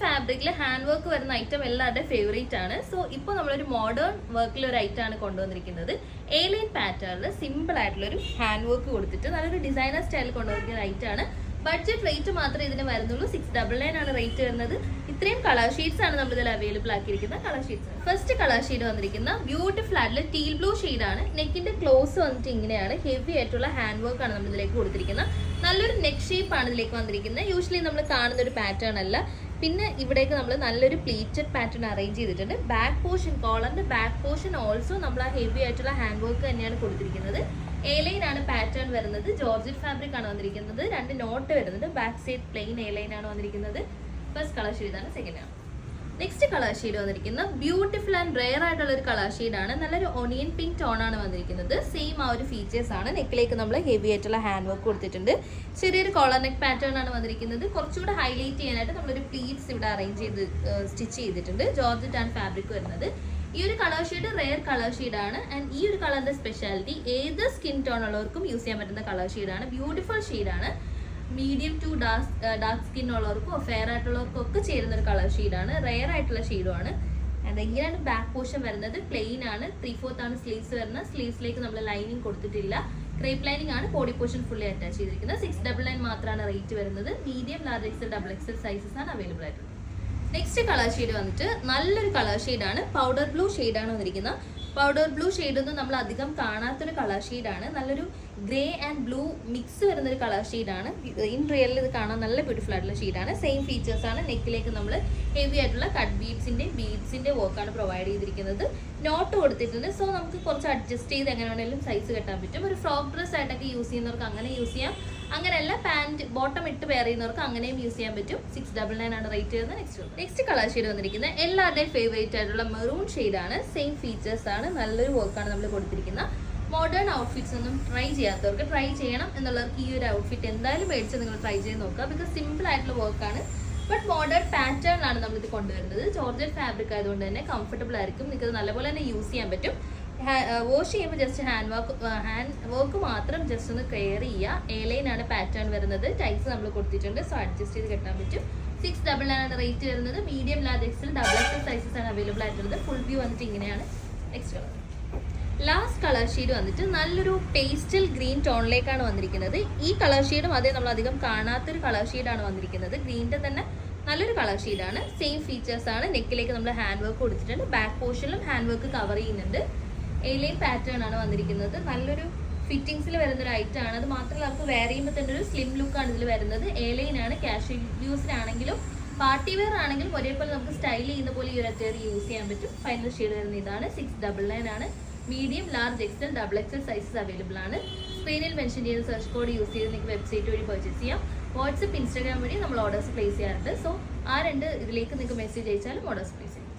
ഫാബ്രിക്കിൽ hand work വരുന്ന item എല്ലാവരുടെ ഫേവറേറ്റ് ആണ്. സോ ഇപ്പോൾ നമ്മളൊരു മോഡേൺ വർക്കിൽ ഒരു ഐറ്റം ആണ് കൊണ്ടുവന്നിരിക്കുന്നത്. ഏലിയൻ പാറ്റേണിൽ സിമ്പിൾ ആയിട്ടുള്ള ഒരു ഹാൻഡ് വർക്ക് കൊടുത്തിട്ട് നല്ലൊരു ഡിസൈനർ സ്റ്റൈൽ കൊണ്ടുവന്നിരിക്കുന്ന ഐറ്റം ആണ്. ബഡ്ജറ്റ് റേറ്റ് മാത്രമേ ഇതിന് വരുന്നുള്ളൂ. സിക്സ് ഡബിൾ നയൻ ആണ് റേറ്റ് വരുന്നത്. ഇത്രയും കളർ ഷീറ്റ്സ് ആണ് നമ്മൾ ഇതിൽ available ആക്കിയിരിക്കുന്ന colour sheets first colour sheet വന്നിരിക്കുന്ന ബ്യൂട്ടിഫുൾ ആയിട്ടുള്ള ടീൽ ബ്ലൂ ആണ്. നെക്കിന്റെ ക്ലോസ് വന്നിട്ട് ഇങ്ങനെയാണ് ഹെവി ആയിട്ടുള്ള ഹാൻഡ് വർക്ക് ആണ് നമ്മൾ ഇതിലേക്ക് കൊടുത്തിരിക്കുന്നത്. നല്ലൊരു നെക്ക് ഷേപ്പ് ആണ് ഇതിലേക്ക് വന്നിരിക്കുന്നത്. യൂഷ്വലി നമ്മൾ കാണുന്ന ഒരു പാറ്റേൺ അല്ല. പിന്നെ ഇവിടേക്ക് നമ്മൾ നല്ലൊരു പ്ലീറ്റഡ് പാറ്റേൺ അറേഞ്ച് ചെയ്തിട്ടുണ്ട്. ബാക്ക് പോർഷൻ കോളറിന്റെ ബാക്ക് പോർഷൻ ഓൾസോ നമ്മൾ ആ ഹെവി ആയിട്ടുള്ള ഹാൻഡ് വർക്ക് തന്നെയാണ് കൊടുത്തിരിക്കുന്നത്. എലൈൻ ആണ് പാറ്റേൺ വരുന്നത്. ജോർജറ്റ് ഫാബ്രിക് ആണ് വന്നിരിക്കുന്നത്. രണ്ട് നോട്ട് വരുന്നുണ്ട് ബാക്ക് സൈഡ് പ്ലെയിൻ എലൈൻ ആണ് വന്നിരിക്കുന്നത്. ഫസ്റ്റ് കളർ ഷെയ്ഡ് ആണ് സെക്കൻഡ് ആണ്. നെക്സ്റ്റ് കളർ ഷെയ്ഡ് വന്നിരിക്കുന്നത് ബ്യൂട്ടിഫുൾ ആൻഡ് റെയർ ആയിട്ടുള്ള ഒരു കളർ ആണ്. നല്ലൊരു ഒണിയൻ പിങ്ക് ടോൺ ആണ് വന്നിരിക്കുന്നത്. സെയിം ആ ഒരു ഫീച്ചേഴ്സ് ആണ്. നെക്കിലേക്ക് നമ്മൾ ഹെവി ആയിട്ടുള്ള ഹാൻഡ് വർക്ക് കൊടുത്തിട്ടുണ്ട്. ചെറിയൊരു കോളർ നെക്ക് പാറ്റേൺ ആണ് വന്നിരിക്കുന്നത്. കുറച്ചുകൂടെ ഹൈലൈറ്റ് ചെയ്യാനായിട്ട് നമ്മളൊരു പ്ലീറ്റ്സ് ഇവിടെ അറേഞ്ച് ചെയ്ത് സ്റ്റിച്ച് ചെയ്തിട്ടുണ്ട്. ജോർജറ്റ് ആൻഡ് ഫാബ്രിക് വരുന്നത്. ഈ ഒരു കളർ ഷെയ്ഡ് റെയർ കളർ ആണ്. ആൻഡ് ഈ ഒരു കളറിന്റെ സ്പെഷ്യാലിറ്റി ഏത് സ്കിൻ ടോൺ ഉള്ളവർക്കും യൂസ് ചെയ്യാൻ പറ്റുന്ന കളർ ആണ്. ബ്യൂട്ടിഫുൾ ആണ്. Medium to dark dark skin ഉള്ളവർക്കോ fair ആയിട്ടുള്ളവർക്കും ഒക്കെ ചേരുന്ന ഒരു കളർ ഷെയ്ഡാണ് റെയർ ആയിട്ടുള്ള ഷെയ്ഡുമാണ് ആണ്. എന്തെങ്കിലും ബാക്ക് പോർഷൻ വരുന്നത്. പ്ലെയിൻ ആണ്. ത്രീ ഫോർത്ത് ആണ് സ്ലീവ്സ് വരുന്നത്. സ്ലീവ്സിലേക്ക് നമ്മൾ ലൈനിങ് കൊടുത്തിട്ടില്ല. ക്രേപ്പ് ലൈനിങ് ആണ് ബോഡി പോർഷൻ ഫുള്ളി അറ്റാച്ച് ചെയ്തിരിക്കുന്നത്. സിക്സ് ഡബിൾ നയൻ മാത്രമാണ് റേറ്റ് വരുന്നത്. Medium large XL double XL sizes ആണ് അവൈലബിൾ ആയിട്ടുള്ളത്. നെക്സ്റ്റ് കളർ ഷെയ്ഡ് വന്നിട്ട് നല്ലൊരു കളർ ഷെയ്ഡാണ് പൗഡർ ബ്ലൂ ഷെയ്ഡാണ് വന്നിരിക്കുന്നത്. പൗഡർ ബ്ലൂ ഷെയ്ഡൊന്നും നമ്മൾ അധികം കാണാത്തൊരു കളർ ഷെയ്ഡാണ് നല്ലൊരു ഗ്രേ ആൻഡ് ബ്ലൂ മിക്സ് വരുന്ന ഒരു കളർ ഷെയ്ഡാണ് ഇൻ റിയലിൽ ഇത് കാണാൻ നല്ല ബ്യൂട്ടിഫുൾ ആയിട്ടുള്ള ഷെയ്ഡാണ് സെയിം ഫീച്ചേഴ്സ് ആണ് നെക്കിലേക്ക് നമ്മൾ ഹെവി ആയിട്ടുള്ള കട്ട് ബീഡ്സിന്റെ ബീഡ്സിന്റെ വർക്കാണ് പ്രൊവൈഡ് ചെയ്തിരിക്കുന്നത്. നോട്ട് കൊടുത്തിട്ടുണ്ട്. സോ നമുക്ക് കുറച്ച് അഡ്ജസ്റ്റ് ചെയ്ത് എങ്ങനെ വേണമെങ്കിലും സൈസ് കെട്ടാൻ പറ്റും. ഒരു ഫ്രോക്ക് ഡ്രസ് ആയിട്ടൊക്കെ യൂസ് ചെയ്യുന്നവർക്ക് അങ്ങനെ യൂസ് ചെയ്യാം. അങ്ങനെയല്ല പാന്റ് ബോട്ടം ഇട്ട് വെയർ ചെയ്യുന്നവർക്ക് അങ്ങനെയും യൂസ് ചെയ്യാൻ പറ്റും. സിക്സ് ഡബിൾ നയൻ ആണ് റേറ്റ് ചെയ്യുന്നത് നെക്സ്റ്റ് നെക്സ്റ്റ് കളർ ഷെയ്ഡ് വന്നിരിക്കുന്നത്. എല്ലാവരുടെയും ഫേവറേറ്റ് ആയിട്ടുള്ള മെറൂൺ ആണ്. സെയിം ഫീച്ചേഴ്സ് ആണ്. നല്ലൊരു വർക്കാണ് നമ്മൾ കൊടുത്തിരിക്കുന്നത്. മോഡേൺ ഔട്ട്ഫിറ്റ്സ് ഒന്നും ട്രൈ ചെയ്യാത്തവർക്ക് ട്രൈ ചെയ്യണം എന്നുള്ളവർക്ക് ഈ ഒരു ഔട്ട്ഫിറ്റ് എന്തായാലും മേടിച്ച് നിങ്ങൾ ട്രൈ ചെയ്ത് നോക്കുക. ബിക്കോസ് സിമ്പിൾ ആയിട്ടുള്ള വർക്കാണ് ബട്ട് മോഡേൺ പാറ്റേൺ ആണ് നമ്മൾ നമ്മളിത് കൊണ്ടുവരുന്നത്. ജോർജറ്റ് ഫാബ്രിക് ആയതുകൊണ്ട് തന്നെ കംഫർട്ടബിൾ ആയിരിക്കും. നിങ്ങൾക്ക് നല്ലപോലെ തന്നെ യൂസ് ചെയ്യാൻ പറ്റും. വാഷ് ചെയ്യുമ്പോൾ just hand work hand work മാത്രം ജസ്റ്റ് ഒന്ന് കെയർ ചെയ്യുക. എ ആണ് പാറ്റേൺ വരുന്നത്. ടൈസ് നമ്മൾ കൊടുത്തിട്ടുണ്ട്. സോ അഡ്ജസ്റ്റ് ചെയ്ത് കെട്ടാൻ പറ്റും. സിക്സ് ഡബിൾ ആണ് റേറ്റ് വരുന്നത്. Medium large XL double XL sizes ആണ് അവൈലബിൾ ആയിട്ടുള്ളത്. ഫുൾ വ്യൂ വന്നിട്ട് ഇങ്ങനെയാണ് next colour last colour shade വന്നിട്ട് നല്ലൊരു പേസ്റ്റൽ ഗ്രീൻ ടോണിലേക്കാണ് വന്നിരിക്കുന്നത്. ഈ കളർ ഷെയ്ഡും അതേ നമ്മൾ അധികം കാണാത്തൊരു കളർ ഷെയ്ഡാണ് വന്നിരിക്കുന്നത്. ഗ്രീന്റെ തന്നെ നല്ലൊരു കളർ ഷെയ്ഡാണ് സെയിം ഫീച്ചേഴ്സ് ആണ്. നെക്കിലേക്ക് നമ്മൾ ഹാൻഡ് വർക്ക് കൊടുത്തിട്ടുണ്ട്. ബാക്ക് പോർഷനിലും ഹാൻഡ് വർക്ക് കവർ ചെയ്യുന്നുണ്ട്. എലൈൻ പാറ്റേൺ ആണ് വന്നിരിക്കുന്നത്. നല്ലൊരു ഫിറ്റിംഗ്സിൽ വരുന്ന ഒരു ഐറ്റം ആണ്. അത് മാത്രമല്ല നമുക്ക് വെയർ ചെയ്യുമ്പോൾ തന്നെ ഒരു സ്ലിം ലുക്കാണ് ഇതിൽ വരുന്നത്. എയിലൈൻ ആണ് കാഷ്വൽ യൂസിനാണെങ്കിലും പാർട്ടി വെയർ ആണെങ്കിലും ഒരേപോലെ നമുക്ക് സ്റ്റൈൽ ചെയ്യുന്ന പോലെ ഈ ഒരു അറ്റയർ യൂസ് ചെയ്യാൻ പറ്റും. ഫൈനൽ ഷെയ്ഡ് വരുന്ന ഇതാണ്. സിക്സ് ഡബിൾ നയൻ ആണ്. Medium large XL double XL sizes available ആണ്. സ്ക്രീനിൽ മെൻഷൻ ചെയ്യുന്ന സെർച്ച് കോഡ് യൂസ് ചെയ്ത് നിങ്ങൾക്ക് വെബ്സൈറ്റ് വഴി പർച്ചേസ് ചെയ്യാം. വാട്സപ്പ് ഇൻസ്റ്റാഗ്രാം വഴി നമ്മൾ ഓർഡേഴ്സ് പ്ലേസ് ചെയ്യാറുണ്ട്. സോ ആ രണ്ട് ഇതിലേക്ക് നിങ്ങൾക്ക് മെസ്സേജ് അയച്ചാലും ഓർഡേഴ്സ് പ്ലേസ് ചെയ്യാം.